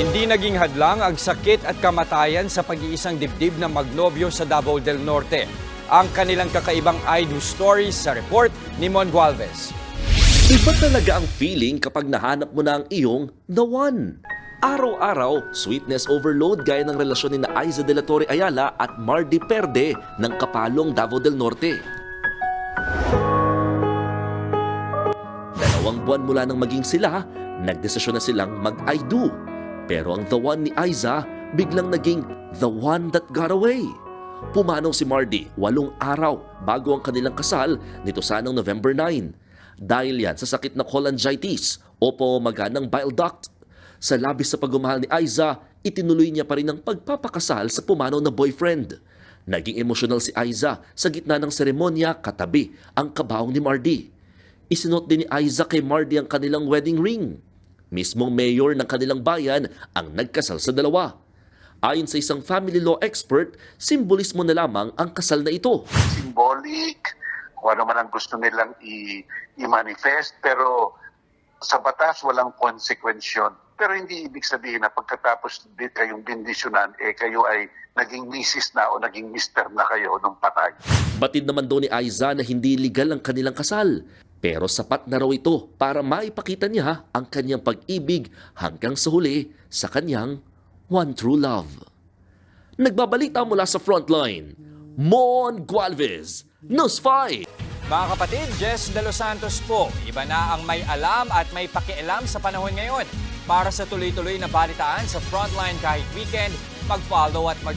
Hindi naging hadlang ang sakit at kamatayan sa pag-iisang dibdib ng magnobyo sa Davao del Norte. Ang kanilang kakaibang idol stories sa report ni Mon Gualvez. Iba talaga ang feeling kapag nahanap mo na ang iyong the one. Araw-araw, sweetness overload gaya ng relasyon ni na Aiza de la Torre Ayala at Mardy Perde ng Kapalong Davao del Norte. Dalawang buwan mula nang maging sila, nagdesisyon na silang mag-I do. Pero ang the one ni Aiza biglang naging the one that got away. Pumanaw si Mardy walong araw bago ang kanilang kasal nito sanang November 9. Dahil yan sa sakit na cholangitis o pamamaga ng bile duct. Sa labis sa pagmamahal ni Aiza, itinuloy niya pa rin ang pagpapakasal sa pumanaw na boyfriend. Naging emosyonal si Aiza sa gitna ng seremonya katabi ang kabaong ni Mardy. Isinot din ni Aiza kay Mardy ang kanilang wedding ring. Mismong mayor ng kanilang bayan ang nagkasal sa dalawa. Ayon sa isang family law expert, simbolismo na lamang ang kasal na ito. symbolic, kung ano man ang gusto nilang i- i-manifest, pero sa batas walang konsekwensyon. Pero hindi ibig sabihin na pagkatapos di kayong bindisyonan, eh kayo ay naging misis na o naging mister na kayo nung patay. Batid naman daw ni Aiza na hindi legal ang kanilang kasal. Pero sapat na raw ito para maipakita niya ang kanyang pag-ibig hanggang sa huli sa kanyang one true love. Nagbabalita mula sa frontline, Mon Gualvez, News 5. Mga kapatid, Jess De Los Santos po. Iba na ang may alam at may pakialam sa panahon ngayon. Para sa tuloy-tuloy na balitaan sa Frontline kahit weekend, mag-follow at mag